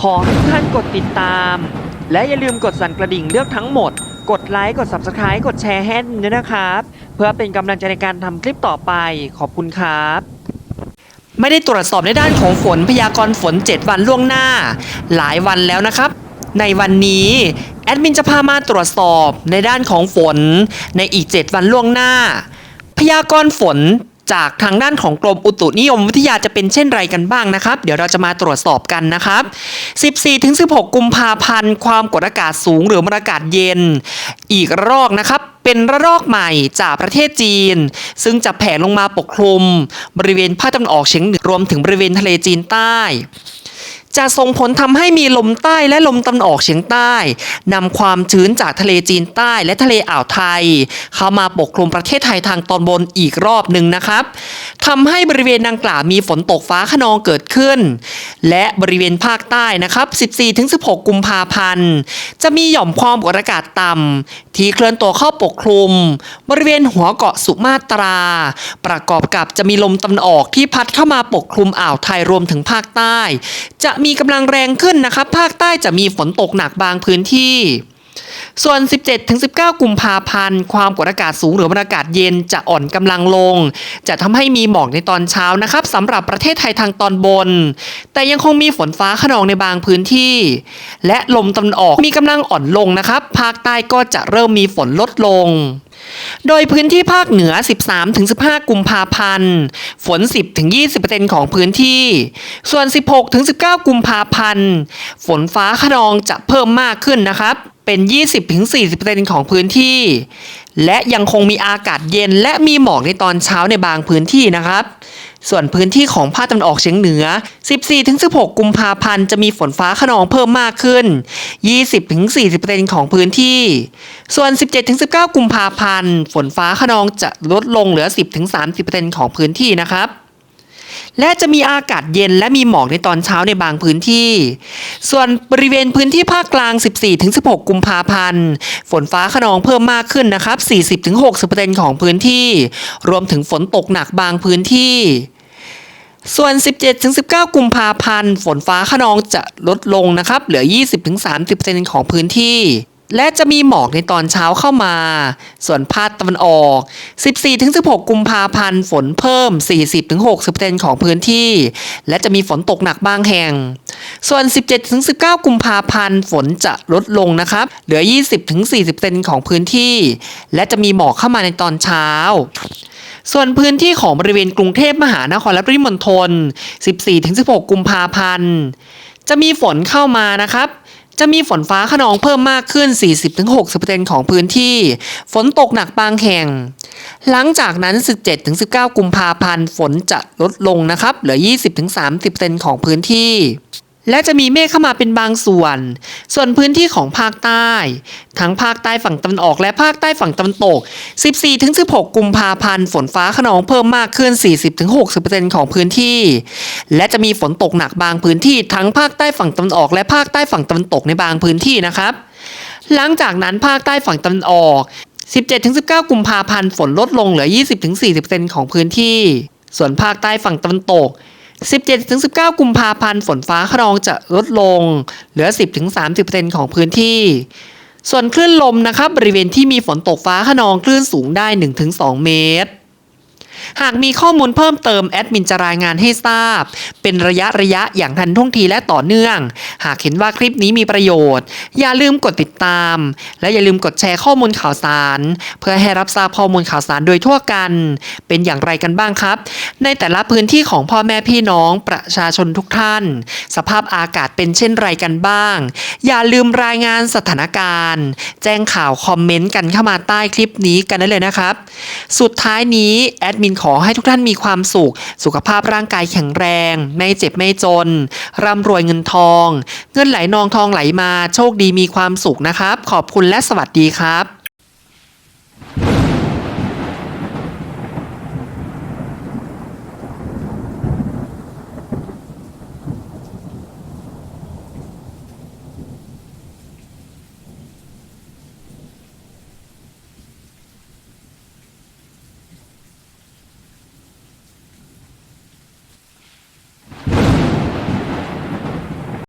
ขอให้ทุกท่านกดติดตาม และอย่าลืมกดสั่นกระดิ่งเลือกทั้งหมด กดไลค์ กด Subscribe กดแชร์ให้ด้วยนะครับ เพื่อเป็นกำลังใจในการทำคลิปต่อไป ขอบคุณครับ ไม่ได้ตรวจสอบในด้านของฝนพยากรณ์ฝน 7 วันล่วงหน้า หลายวันแล้วนะครับ ในวันนี้แอดมินจะพามาตรวจสอบในด้านของฝนในอีก 7 วันล่วงหน้า พยากรณ์ฝน จากทางด้านของกรมอุตุนิยมวิทยาจะเป็นเช่นไรกันบ้างนะครับ เดี๋ยวเราจะมาตรวจสอบกันนะครับ 14-16 กุมภาพันธ์ ความกดอากาศสูงหรือมวลอากาศเย็น อีกรอกนะครับเป็นระลอกใหม่จากประเทศจีน ซึ่งจะแผ่ลงมาปกคลุม บริเวณภาคตะวันออกเฉียงเหนือรวมถึงบริเวณทะเลจีนใต้ จะส่งผลทำให้มีลมใต้และลมตะวันออกเฉียงใต้นำความชื้นจากทะเลจีนใต้และทะเลอ่าวไทย เข้ามาปกคลุมประเทศไทยทางตอนบนอีกรอบหนึ่งนะครับทำให้บริเวณดังกล่าวมีฝนตกฟ้าขนองเกิดขึ้น และบริเวณภาคใต้นะครับ 14-16 กุมภาพันธ์ จะมีหย่อมความกดอากาศต่ำที่เคลื่อนตัวเข้าปกคลุม บริเวณหัวเกาะสุมาตรา ประกอบกับจะมีลมตะวันออกที่พัดเข้ามาปกคลุมอ่าวไทยรวมถึงภาคใต้ จะมีีกำลังแรงขึ้นนะครับ ภาคใต้จะมีฝนตกหนักบางพื้นที่ ส่วน 17-19 กุมภาพันธ์ ความกดอากาศสูงหรือมวลอากาศเย็นจะอ่อนกำลังลง จะทำให้มีหมอกในตอนเช้านะครับสำหรับประเทศไทยทางตอนบน แต่ยังคงมีฝนฟ้าขนองในบางพื้นที่ และลมตะวันออกมีกำลังอ่อนลงนะครับ ภาคใต้ก็จะเริ่มมีฝนลดลง โดยพื้นที่ภาคเหนือ 13-15 กุมภาพันธ์ ฝน 10-20%ของพื้นที่ ส่วน 16-19 กุมภาพันธ์ ฝนฟ้าขนองจะเพิ่มมากขึ้นนะครับ เป็น 20-40%ของพื้นที่ และยังคงมีอากาศเย็นและมีหมอกในตอนเช้าในบางพื้นที่นะครับ ส่วนพื้นที่ของภาคตะวันออกเฉียงเหนือ 14-16 กุมภาพันธ์จะมีฝนฟ้าขนองเพิ่มมากขึ้น 20-40%ของพื้นที่ ส่วน 17-19 กุมภาพันธ์ฝนฟ้าขนองจะลดลงเหลือ 10-30%ของพื้นที่นะครับ และจะมีอากาศเย็นและมีหมอกในตอนเช้าในบางพื้นที่ ส่วนบริเวณพื้นที่ภาคกลาง 14-16 กุมภาพันธ์ ฝนฟ้าขนองเพิ่มมากขึ้นนะครับ 40-60%ของพื้นที่ รวมถึงฝนตกหนักบางพื้นที่ส่วน 17-19 กุมภาพันธ์ ฝนฟ้าขนองจะลดลงนะครับ เหลือ 20-30%ของพื้นที่ และจะมีหมอกในตอนเช้าเข้ามา ส่วนภาคตะวันออก 14-16 กุมภาพันธ์ฝนเพิ่ม 40-60%ของพื้นที่ และจะมีฝนตกหนักบางแห่ง ส่วน 17-19 กุมภาพันธ์ฝนจะลดลงนะครับ เหลือ 20-40%ของพื้นที่ และจะมีหมอกเข้ามาในตอนเช้าส่วนพื้นที่ของบริเวณกรุงเทพมหานครและปริมณฑล 14-16 กุมภาพันธ์ จะมีฝนเข้ามานะครับ จะมีฝนฟ้าขนองเพิ่มมากขึ้น 40-60%ของพื้นที่ ฝนตกหนักบางแห่ง หลังจากนั้น 17-19 กุมภาพันธ์ฝนจะลดลงนะครับ เหลือ 20-30%ของพื้นที่ และจะมีเมฆเข้ามาเป็นบางส่วน ส่วนพื้นที่ของภาคใต้ ทั้งภาคใต้ฝั่งตะวันออกและภาคใต้ฝั่งตะวันตก 14-16 กุมภาพันธ์ ฝนฟ้าขนองเพิ่มมากขึ้น 40-60%ของพื้นที่ และจะมีฝนตกหนักบางพื้นที่ ทั้งภาคใต้ฝั่งตะวันออก และภาคใต้ฝั่งตะวันตกในบางพื้นที่นะครับ หลังจากนั้นภาคใต้ฝั่งตะวันออก 17-19 กุมภาพันธ์ ฝนลดลงเหลือ 20-40%ของพื้นที่ ส่วนภาคใต้ฝั่งตะวันตก 17-19 กุมภาพันธ์ฝนฟ้าขนองจะลดลง เหลือ 10-30%ของพื้นที่ ส่วนคลื่นลมนะครับบริเวณที่มีฝนตกฟ้าขนองคลื่นสูงได้ 1-2 เมตร หากมีข้อมูลเพิ่มเติมแอดมินจะรายงานให้ทราบ เป็นระยะระยะอย่างทันท่วงทีและต่อเนื่อง หากเห็นว่าคลิปนี้มีประโยชน์ อย่าลืมกดติดตาม และอย่าลืมกดแชร์ข้อมูลข่าวสาร เพื่อให้รับทราบข้อมูลข่าวสารโดยทั่วกัน เป็นอย่างไรกันบ้างครับ ในแต่ละพื้นที่ของพ่อแม่พี่น้องประชาชนทุกท่าน สภาพอากาศเป็นเช่นไรกันบ้าง อย่าลืมรายงานสถานการณ์ แจ้งข่าวคอมเมนต์กันเข้ามาใต้คลิปนี้กันได้เลยนะครับ สุดท้ายนี้แอดมิมินขอให้ทุกท่านมีความสุข สุขภาพร่างกายแข็งแรง ไม่เจ็บไม่จน ร่ำรวยเงินทอง เงินไหลนองทองไหลมา โชคดีมีความสุขนะครับ ขอบคุณและสวัสดีครับ